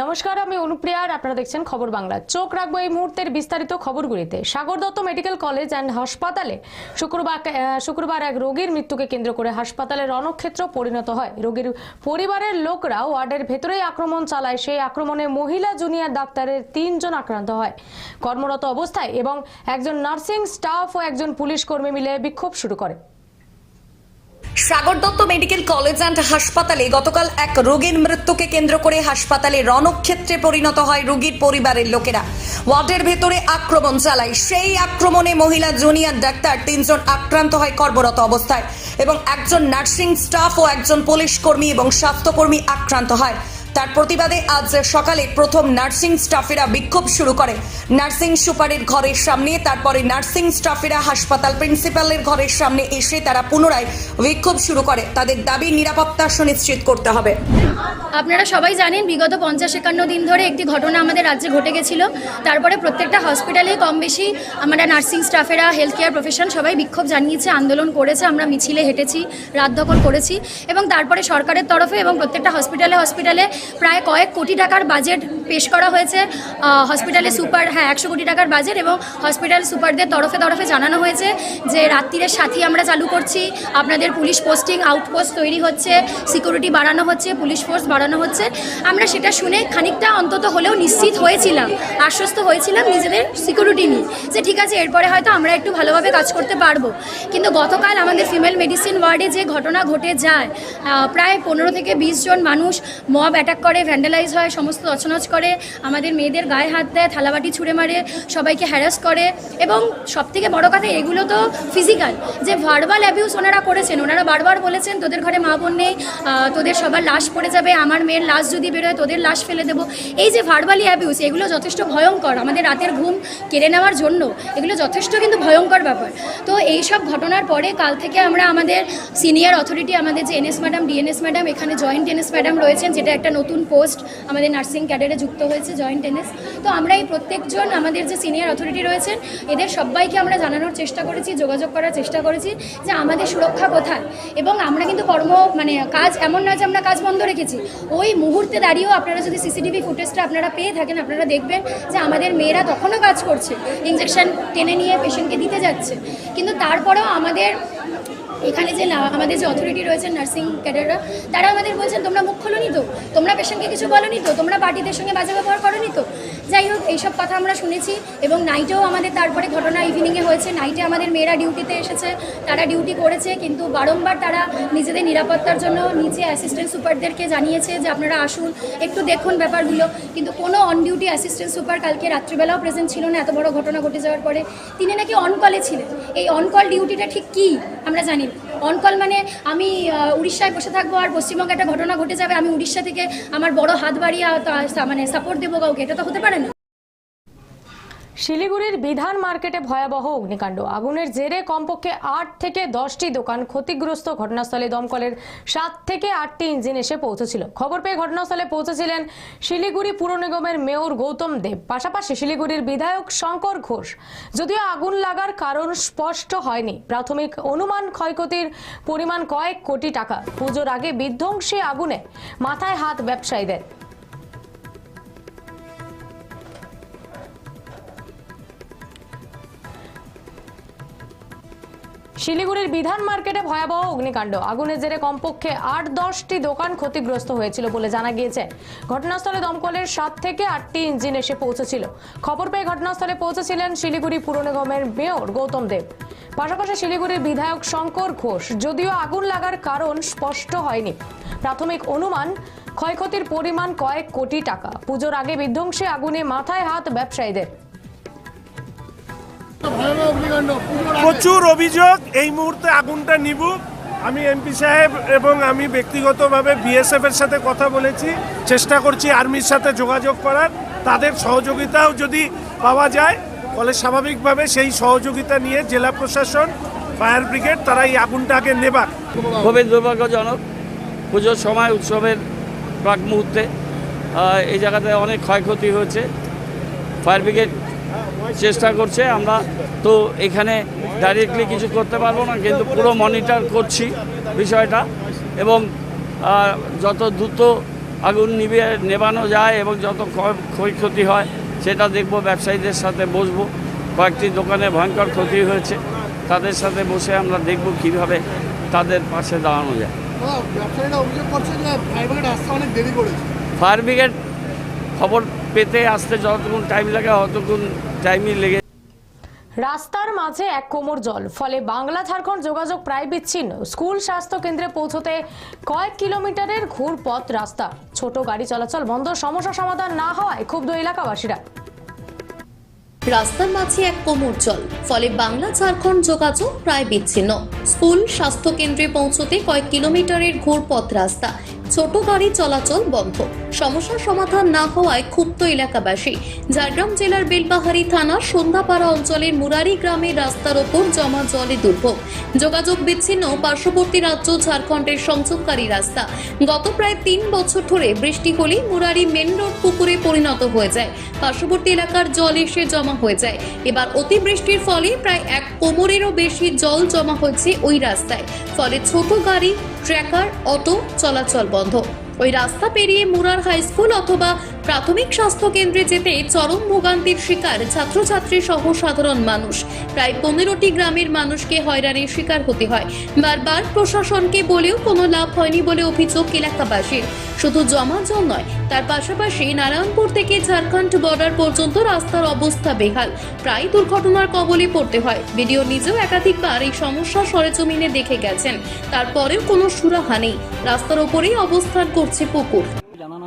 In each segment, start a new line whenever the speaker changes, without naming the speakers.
নমস্কার, আমি অনুপ্রিয়া আর আপনারা দেখছেন খবর বাংলা। চোখ রাখব এই মুহূর্তের বিস্তারিত খবরগুলিতে। Sagar Dutta medical college and হাসপাতালে শুক্রবার শুক্রবার এক রোগীর মৃত্যুকে কেন্দ্র করে হাসপাতালের রণক্ষেত্র পরিণত হয়। রোগীর পরিবারের লোকরা ওয়ার্ডের ভেতরেই আক্রমণ চালায়। সেই আক্রমণে মহিলা জুনিয়র ডাক্তারের তিনজন আক্রান্ত হয়। কর্মরত অবস্থায় এবং একজন নার্সিং স্টাফ ও একজন পুলিশ কর্মী মিলে বিক্ষোভ শুরু করে।
Sagar Dutta medical college and হাসপাতালে গতকাল এক রোগীর মৃত্যুকে কেন্দ্র করে হাসপাতালে রণক্ষেত্রে পরিণত হয় রোগীর পরিবারের লোকেরা। ওয়ার্ডের ভেতরে আক্রমণ চালায়। সেই আক্রমণে মহিলা জুনিয়র ডাক্তার, তিনজন আক্রান্ত হয় কর্মরত অবস্থায় এবং একজন নার্সিং স্টাফ ও একজন পুলিশ কর্মী এবং স্বাস্থ্যকর্মী আক্রান্ত হয়। তার প্রতিবাদে আজ সকালে প্রথম নার্সিং স্টাফেরা বিক্ষোভ শুরু করে। নার্সিং সুপারের ঘরের সামনে, তারপরে নার্সিং স্টাফেরা হাসপাতাল প্রিন্সিপালের ঘরের সামনে এসে তারা পুনরায় বিক্ষোভ শুরু করে। তাদের দাবি, নিরাপত্তা সুনিশ্চিত করতে হবে।
আপনারা সবাই জানেন, বিগত পঞ্চাশ একান্ন দিন ধরে একটি ঘটনা আমাদের রাজ্যে ঘটে গেছিল। তারপরে প্রত্যেকটা হসপিটালে কম বেশি আমরা নার্সিং স্টাফেরা হেলথ কেয়ার প্রফেশন সবাই বিক্ষোভ জানিয়েছে, আন্দোলন করেছে, আমরা মিছিলে হেঁটেছি, রাত দখল করেছি। এবং তারপরে সরকারের তরফে এবং প্রত্যেকটা হসপিটালে হসপিটালে প্রায় কয়েক কোটি টাকার বাজেট পেশ করা হয়েছে হসপিটালে সুপার হ্যাঁ একশো কোটি টাকার বাজেট এবং হসপিটাল সুপারদের তরফে তরফে জানানো হয়েছে যে রাত্রিরের সাথী আমরা চালু করছি, আপনাদের পুলিশ পোস্টিং আউটপোস্ট তৈরি হচ্ছে সিকিউরিটি বাড়ানো হচ্ছে, পুলিশ ফোর্স বাড়ানো হচ্ছে। আমরা সেটা শুনে খানিকটা অন্তত হলেও নিশ্চিত হয়েছিলাম, আশ্বস্ত হয়েছিলাম নিজেদের সিকিউরিটি নিয়ে যে ঠিক আছে, এরপরে হয়তো আমরা একটু ভালোভাবে কাজ করতে পারব। কিন্তু গতকাল আমাদের ফিমেল মেডিসিন ওয়ার্ডে যে ঘটনা ঘটে যায় প্রায় পনেরো থেকে বিশ জন মানুষ মব অ্যাটাক করে ভ্যান্ডালাইজ হয়, সমস্ত তছনছ করে, আমাদের মেয়েদের গায়ে হাত দেয়, থালাবাটি ছুঁড়ে মারে, সবাইকে হ্যারাস করে এবং সবথেকে বড় কথা, এগুলো তো ফিজিক্যাল যে ভার্বাল অ্যাবিউস ওনারা করেছেন, ওনারা বারবার বলেছেন, তোদের ঘরে মা বোন নেই তোদের সবার লাশ পড়ে যাবে, আমার মেয়ের লাশ যদি বেরোয়, তোদের লাশ ফেলে দেবো। এই যে ভার্বালি অ্যাবিউস এগুলো যথেষ্ট ভয়ঙ্কর, আমাদের রাতের ঘুম কেড়ে নেওয়ার জন্য, এগুলো যথেষ্ট কিন্তু ভয়ঙ্কর ব্যাপার। তো এই সব ঘটনার পরে কাল থেকে আমরা আমাদের সিনিয়র অথরিটি আমাদের যে এনএস ম্যাডাম ডিএনএস ম্যাডাম এখানে জয়েন্ট এনএস ম্যাডাম রয়েছেন, যেটা একটা নতুন পোস্ট আমাদের নার্সিং ক্যাডারে যুক্ত হয়েছে, জয়েন্ট এনএস তো আমরা এই প্রত্যেকজন আমাদের যে সিনিয়র অথরিটি রয়েছেন, এদের সবাইকে আমরা জানানোর চেষ্টা করেছি, যোগাযোগ করার চেষ্টা করেছি যে আমাদের সুরক্ষা কোথায়। এবং আমরা কিন্তু কর্ম মানে কাজ এমন নয় যে আমরা কাজ বন্ধ রেখেছি। ওই মুহূর্তে দাঁড়িয়েও আপনারা যদি সিসিটিভি ফুটেজটা আপনারা পেয়ে থাকেন, আপনারা দেখবেন যে আমাদের মেয়েরা তখনও কাজ করছে। ইঞ্জেকশন টেনে নিয়ে পেশেন্টকে দিতে যাচ্ছে। কিন্তু তারপরেও আমাদের এখানে যে না- আমাদের যে অথরিটি রয়েছেন নার্সিং ক্যাডাররা তারা আমাদের বলছেন, তোমরা মুখ খোলোনি তো? তোমরা পেশেন্টকে কিছু বলোনি তো? তোমরা পার্টিদের সঙ্গে বাজে ব্যবহার করোনি তো? যাই হোক, এইসব কথা আমরা শুনেছি এবং নাইটেও আমাদের তারপরে ঘটনা ইভিনিংয়ে হয়েছে। নাইটে আমাদের মেয়েরা ডিউটিতে এসেছে, তারা ডিউটি করেছে, কিন্তু বারংবার তারা নিজেদের নিরাপত্তার জন্য নিচে অ্যাসিস্ট্যান্ট সুপারদেরকে জানিয়েছে যে, আপনারা আসুন, একটু দেখুন ব্যাপারগুলো। কিন্তু কোনো অন ডিউটি অ্যাসিস্ট্যান্ট সুপার কালকে রাত্রিবেলাও প্রেজেন্ট ছিল না, এত বড় ঘটনা ঘটে যাওয়ার পরে। তিনি নাকি অন কলে ছিলেন। এই অন কল ডিউটিটা ঠিক কী? আমরা জানি অন কল মানে আমি উড়িষ্যায় বসে থাকব আর পশ্চিমবঙ্গে একটা ঘটনা ঘটে যাবে, আমি উড়িষ্যা থেকে আমার বড় হাত বাড়িয়ে মানে সাপোর্ট দেবো কাউকে, এটা তো হতে পারে না?
শিলিগুড়ির বিধান মার্কেটে ভয়াবহ অগ্নিকাণ্ড। আগুনের জেরে কমপক্ষে আট থেকে দশটি দোকান ক্ষতিগ্রস্ত ঘটনাস্থলে দমকলের সাত থেকে আটটি ইঞ্জিন এসে পৌঁছেছিল। খবর পেয়ে ঘটনাস্থলে পৌঁছেছিলেন শিলিগুড়ি পুর নিগমের মেয়র গৌতম দেব। পাশাপাশি শিলিগুড়ির বিধায়ক শঙ্কর ঘোষ। যদিও আগুন লাগার কারণ স্পষ্ট হয়নি। প্রাথমিক অনুমান ক্ষয়ক্ষতির পরিমাণ কয়েক কোটি টাকা। পুজোর আগে বিধ্বংসী আগুনে মাথায় হাত ব্যবসায়ীদের। শিলিগুড়ির বিধান মার্কেটে ভয়াবহ অগ্নিকাণ্ড। আগুনের জেরে কমপক্ষে আট দশটি দোকান ক্ষতিগ্রস্ত হয়েছিল বলে জানা গিয়েছে। ঘটনাস্থলে দমকলের সাত থেকে আটটি ইঞ্জিন এসে পৌঁছেছিল। খবর পেয়ে ঘটনাস্থলে পৌঁছেছিলেন শিলিগুড়ি পুর নিগমের মেয়র গৌতম দেব। পাশাপাশি শিলিগুড়ির বিধায়ক শঙ্কর ঘোষ, যদিও আগুন লাগার কারণ স্পষ্ট হয়নি। প্রাথমিক অনুমান, ক্ষয়ক্ষতির পরিমাণ কয়েক কোটি টাকা। পুজোর আগে বিধ্বংসী আগুনে মাথায় হাত ব্যবসায়ীদের।
প্রচুর অভিযোগ এই মুহূর্তে আগুনটা নিবুক আমি এমপি সাহেব এবং আমি ব্যক্তিগতভাবে বিএসএফ এর সাথে কথা বলেছি চেষ্টা করছি আর্মির সাথে যোগাযোগ করার। তাদের সহযোগিতাও যদি পাওয়া যায় ফলে স্বাভাবিকভাবে সেই সহযোগিতা নিয়ে জেলা প্রশাসন ফায়ার ব্রিগেড তারা এই আগুনটাকে নেবার
খুবই দুর্ভাগ্যজনক পুজোর সময় উৎসবের প্রাক মুহূর্তে এই জায়গাতে অনেক ক্ষয়ক্ষতি হয়েছে। ফায়ার ব্রিগেড চেষ্টা করছে আমরা তো এখানে ডাইরেক্টলি কিছু করতে পারব না কিন্তু পুরো মনিটর করছি বিষয়টা এবং যত দ্রুত আগুন নিবে নেবানো যায় এবং যত ক্ষয়- ক্ষয়ক্ষতি হয় সেটা দেখব ব্যবসায়ীদের সাথে বসবো। কয়েকটি দোকানে ভয়ঙ্কর ক্ষতি হয়েছে তাদের সাথে বসে আমরা দেখব কীভাবে তাদের পাশে দাঁড়ানো যায়।
ফায়ার ব্রিগেড
খবর পেতে আসতে যতক্ষণ টাইম লাগে অতক্ষণ টাইমই লেগে
রাস্তার মাঝে এক কোমর জল ফলে বাংলা ঝাড়খণ্ড যোগাযোগ প্রায় বিচ্ছিন্ন। স্কুল স্বাস্থ্য কেন্দ্রে পৌঁছতে কয়েক কিলোমিটারের ঘুরপথ রাস্তা। ছোট গাড়ি চলাচল বন্ধ সমস্যা সমাধান না হওয়ায় ক্ষুব্ধ এলাকাবাসীরা।
রাস্তার মাঝে এক কোমর জল ফলে বাংলা ঝাড়খণ্ড যোগাযোগ প্রায় বিচ্ছিন্ন। স্কুল স্বাস্থ্য কেন্দ্রে পৌঁছতে কয়েক কিলোমিটারের ঘুরপথ রাস্তা। ছোট গাড়ি চলাচল বন্ধ। সমস্যার সমাধান না হওয়ায় ক্ষুব্ধ এলাকাবাসী। ঝাড়গ্রাম জেলার বেলপাহাড়ি থানার সন্ধ্যাপাড়া অঞ্চলের মুরারি গ্রামের রাস্তার ওপর জমা জলে দুর্ভোগ। যোগাযোগ বিচ্ছিন্ন পার্শ্ববর্তী রাজ্য ঝাড়খণ্ডের সংযোগকারী রাস্তা। গত প্রায় তিন বছর ধরে বৃষ্টি হলেই মুরারি মেন রোড পুকুরে পরিণত হয়ে যায়। পার্শ্ববর্তী এলাকার জল এসে জমা হয়ে যায়। এবার অতিবৃষ্টির ফলে প্রায় এক কোমরেরও বেশি জল জমা হয়েছে ওই রাস্তায়। ফলে ছোট গাড়ি, ট্র্যাকার, অটো চলাচল বন্ধ। ওই রাস্তা পেরিয়ে মুরার হাই স্কুল অথবা প্রাথমিক স্বাস্থ্য কেন্দ্রে যেতে চরম ভোগান্তির শিকার ছাত্রছাত্রী সহ সাধারণ মানুষ। প্রায় পনেরোটি গ্রামের মানুষকে হয়রানির শিকার হতে হয়। বারবার প্রশাসনকে বলেও কোনো লাভ হয়নি বলে অভিযোগ এলাকাবাসীর। শুধু জমা জল নয়, তার পাশাপাশি নারায়ণপুর থেকে ঝাড়খণ্ড বর্ডার পর্যন্ত রাস্তার অবস্থা বেহাল। প্রায় দুর্ঘটনার কবলে পড়তে হয়। ভিডিও নিজেও একাধিকবার এই সমস্যা সরেজমিনে দেখে গেছেন। তারপরেও কোনো সুরাহা নেই। রাস্তার ওপরেই অবস্থান করছে পুকুর।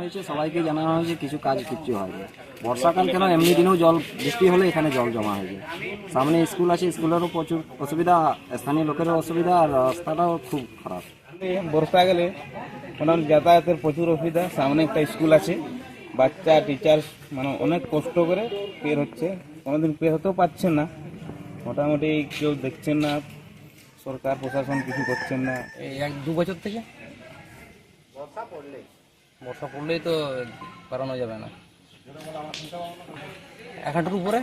হয়েছে সবাইকে জানানো হয়েছে কিছু কাজ কিচ্ছু হয়নি। বর্ষাকাল কেন? এমনি দিনেও জল বৃষ্টি হলে এখানে জল জমা হয়ে যায়। সামনে স্কুল আছে স্কুলেরও প্রচুর অসুবিধা স্থানীয় লোকেরও অসুবিধা আর রাস্তাটাও খুব খারাপ।
বর্ষা গেলে কোনো যাতায়াতের প্রচুর অসুবিধা। সামনে একটা স্কুল আছে বাচ্চা টিচার মানে অনেক কষ্ট করে পের হচ্ছে। কোনোদিন পের হতেও পারছেন না। মোটামুটি কেউ দেখছেন না সরকার প্রশাসন কিছু করছেন না।
এই এক দু বছর থেকে? বর্ষা পড়লেই তো পারানো যাবে না। এক হাঁটুর উপরে?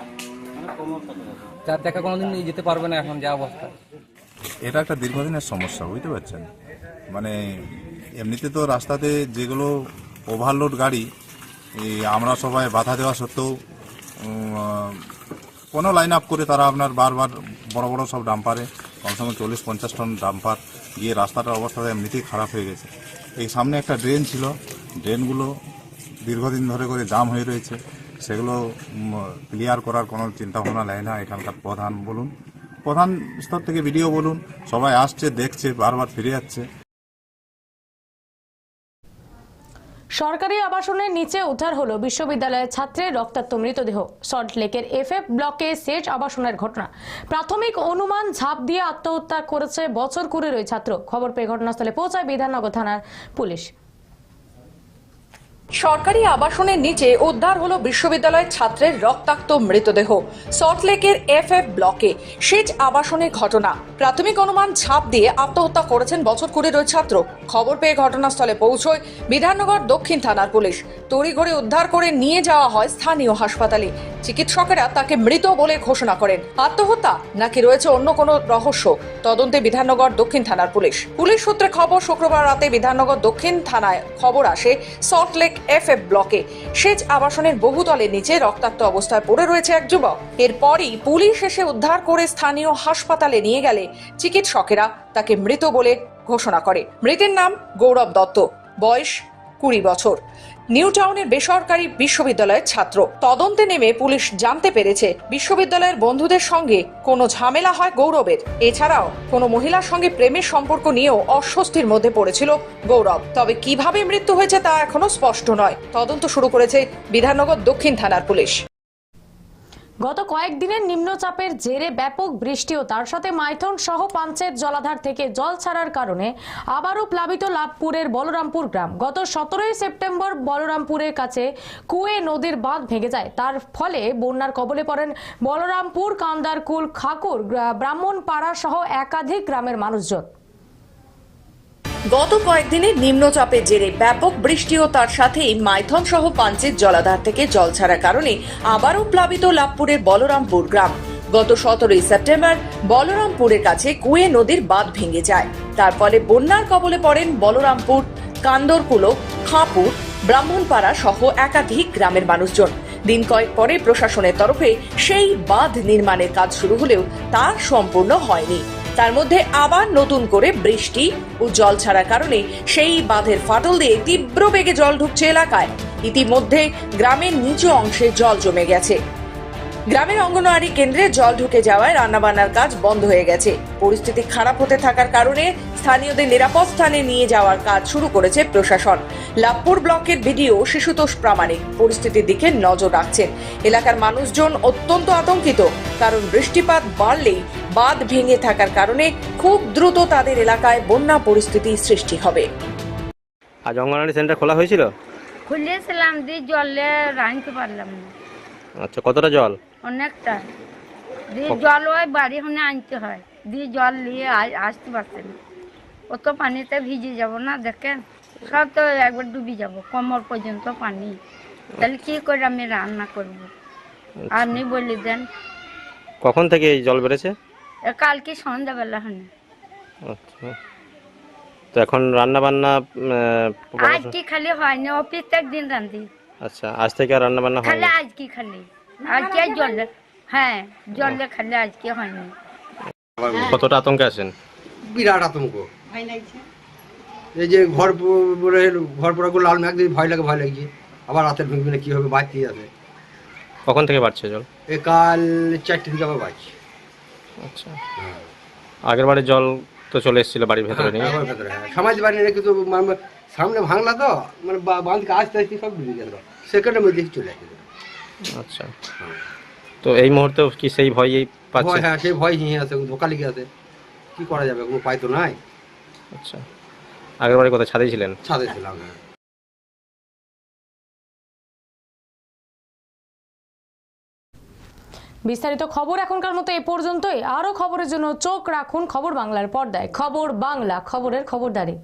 যার দেখা কোনোদিন যেতে পারবে না এখন যা অবস্থা।
এটা একটা দীর্ঘদিনের সমস্যা, বুঝতে পারছেন? মানে এমনিতে তো রাস্তাতে যেগুলো ওভারলোড গাড়ি আমরা সবাই বাধা দেওয়া সত্ত্বেও কোনো লাইন আপ করে তারা আপনার বারবার বড় বড় সব ডাম্পারে কমসে কম চল্লিশ পঞ্চাশ টন ডাম্পার গিয়ে রাস্তাটার অবস্থা এমনিতেই খারাপ হয়ে গেছে। এই সামনে একটা ড্রেন ছিল ড্রেনগুলো দীর্ঘদিন ধরে করে জাম হয়ে রয়েছে, সেগুলো ক্লিয়ার করার কোনো চিন্তা ভাবনা নেয় না এখানকার প্রধান বলুন। প্রধান স্তর থেকে ভিডিও বলুন, সবাই আসছে, দেখছে, বারবার ফিরে যাচ্ছে।
সরকারি আবাসনের নিচে উদ্ধার হলো বিশ্ববিদ্যালয়ের ছাত্রের রক্তাক্ত মৃতদেহ। সল্টলেকের এফএফ ব্লকে সেচ আবাসনের ঘটনা। প্রাথমিক অনুমান ঝাঁপ দিয়ে আত্মহত্যা করেছে বছর কুড়ির ওই ছাত্র। খবর পেয়ে ঘটনাস্থলে পৌঁছায় বিধাননগর থানার পুলিশ।
সরকারি আবাসনের নিচে উদ্ধার হলো বিশ্ববিদ্যালয়ের ছাত্রের রক্তাক্ত মৃতদেহ। সল্টলেকের এফ এফ ব্লকে সেচ আবাসনের ঘটনা। প্রাথমিক অনুমান ছাপ দিয়ে আত্মহত্যা করেছেন বছর কুড়ির ওই ছাত্র। খবর পেয়ে ঘটনাস্থলে পৌঁছয় বিধাননগর দক্ষিণ থানার পুলিশ। তড়িঘড়ি উদ্ধার করে নিয়ে যাওয়া হয় স্থানীয় হাসপাতালে। চিকিৎসকেরা তাকে মৃত বলে ঘোষণা করেন। আত্মহত্যা নাকি রয়েছে অন্য কোনো রহস্য? তদন্তে বিধাননগর দক্ষিণ থানার পুলিশ। পুলিশ সূত্রে খবর, শুক্রবার রাতে বিধাননগর দক্ষিণ থানায় খবর আসে সল্টলেক এফ এফ ব্লকে। সেচ আবাসনের বহুতলের নিচে রক্তাক্ত অবস্থায় পড়ে রয়েছে এক যুবক। এরপরই পুলিশ এসে উদ্ধার করে স্থানীয় হাসপাতালে নিয়ে গেলে চিকিৎসকেরা তাকে মৃত বলে ঘোষণা করে। মৃতের নাম গৌরব দত্ত। বয়স কুড়ি বছর। নিউ টাউনের বেসরকারি বিশ্ববিদ্যালয়ের ছাত্র। তদন্তে নেমে পুলিশ জানতে পেরেছে, বিশ্ববিদ্যালয়ের বন্ধুদের সঙ্গে কোনো ঝামেলা হয় গৌরবের। এছাড়াও কোনো মহিলার সঙ্গে প্রেমের সম্পর্ক নিয়েও অস্বস্তির মধ্যে পড়েছিল গৌরব। তবে কীভাবে মৃত্যু হয়েছে তা এখনও স্পষ্ট নয়। তদন্ত শুরু করেছে বিধাননগর দক্ষিণ থানার পুলিশ।
গত কয়েকদিনের নিম্নচাপের জেরে ব্যাপক বৃষ্টি ও তার সাথে মাইথন সহ পাঞ্চের জলাধার থেকে জল ছাড়ার কারণে আবারও প্লাবিত লাভপুরের বলরামপুর গ্রাম। গত সতেরোই সেপ্টেম্বর বলরামপুরের কাছে কুয়ে নদীর বাঁধ ভেঙে যায়। তার ফলে বন্যার কবলে পড়েন বলরামপুর, কান্দারকুল, খাকুর ব্রাহ্মণপাড়া সহ একাধিক গ্রামের মানুষজন।
গত কয়েকদিনে নিম্নচাপের জেরে ব্যাপক বৃষ্টি ও তার সাথেই মাইথন সহ পাঞ্চের জলাধার থেকে জল ছাড়ার কারণে আবারও প্লাবিত লাভপুরের বলরামপুর গ্রাম। গত সতেরোই সেপ্টেম্বর বলরামপুরের কাছে কুয়ে নদীর বাঁধ ভেঙে যায়। তার ফলে বন্যার কবলে পড়েন বলরামপুর, কান্দরকুলো, খাঁপুর, ব্রাহ্মণপাড়া সহ একাধিক গ্রামের মানুষজন। দিন কয়েক পরে প্রশাসনের তরফে সেই বাঁধ নির্মাণের কাজ শুরু হলেও তা সম্পূর্ণ হয়নি। তার মধ্যে আবার নতুন করে বৃষ্টি ও জল ছাড়ার কারণে সেই বাঁধের ফাটল দিয়ে তীব্র বেগে জল ঢুকছে এলাকায়। ইতিমধ্যে গ্রামের নিচু অংশে জল জমে গেছে। গ্রামের অঙ্গনওয়াড়ি কেন্দ্রে জল ঢুকে যাওয়ায় রান্নাবান্নার কাজ বন্ধ হয়ে গেছে। পরিস্থিতি খারাপ হতে থাকার কারণে স্থানীয়দের নিরাপদ স্থানে নিয়ে যাওয়ার কাজ শুরু করেছে প্রশাসন। লাভপুর ব্লকের ভিডিও শিশুতোষ প্রামাণিক পরিস্থিতির দিকে নজর রাখছেন। এলাকার মানুষজন অত্যন্ত আতঙ্কিত কারণ বৃষ্টিপাত বাড়লেই বাঁধ ভেঙে থাকার কারণে খুব দ্রুত তাদের এলাকায় বন্যা পরিস্থিতি সৃষ্টি হবে।
আজ অঙ্গনওয়াড়ি সেন্টার খোলা হয়েছিল?
খুলেছিলাম দিয়ে জলে রাঁধতে পারলাম না।
আচ্ছা কতটা জল?
অনেকটা। দিয়ে জল ওই বাড়ি হনে আনতে হয়। দিয়ে জল নিয়ে আসতে পারছে না। অত পানিতে ভিজে যাব না দেখেন? সব তো একবার ডুবে যাব কোমর পর্যন্ত পানি। তাহলে কি করে আমি রান্না করব? আপনি বলে দেন।
কখন থেকে এই জল বেড়েছে?
কালকে সন্ধ্যাবেলা হনে
আচ্ছা। তো এখন রান্না বান্না
আজ কি খালি হয়নি ও প্রত্যেক দিন রান্ধি
আচ্ছা আজ থেকে আর রান্না বান্না
খালি
হয়নি
আজ কি খালি। আজকে জলে হ্যাঁ জলে খালি আজকে হয়নি।
কতটা আতঙ্কে আছেন?
বিরাট আতঙ্ক। এই যে ঘর পরে ঘর পড়া করে লাল মেঘ দিয়ে ভয় লাগে ভয় লাগছে। আবার রাতের ভেঙে কী হবে বাড়তে যাবে
কখন থেকে বাড়ছে জল?
এ কাল চারটে দিকে আবার বাড়ছে।
আচ্ছা। আগের বারে জল তো চলে এসেছিল বাড়ির ভেতরে নিয়ে।
হ্যাঁ, হ্যাঁ। সমাজ বাড়ি রেখে তো মানে সামনে ভাঙলা তো মানে বা- বাঁধকে আসতে আসতে সব ডুবে গেল। সেকেন্ডের মধ্যে চলে আসছে
আচ্ছা। তো এই মুহূর্তে কি সেই ভয়ই পাচ্ছে?
ভয় হ্যাঁ সেই ভয় নিয়ে আছে ধোকা লেগে আছে। কি করা যাবে? কোনো উপায় তো নাই।
আচ্ছা। আগের বারে কোথায় ছাদেই ছিলেন?
ছাদে ছিলাম হ্যাঁ।
বিস্তারিত খবর এখনকার মতো এ পর্যন্তই। আরও খবরের জন্য চোখ রাখুন খবর বাংলার পর্দায়। খবর বাংলা খবরের খবরদারি।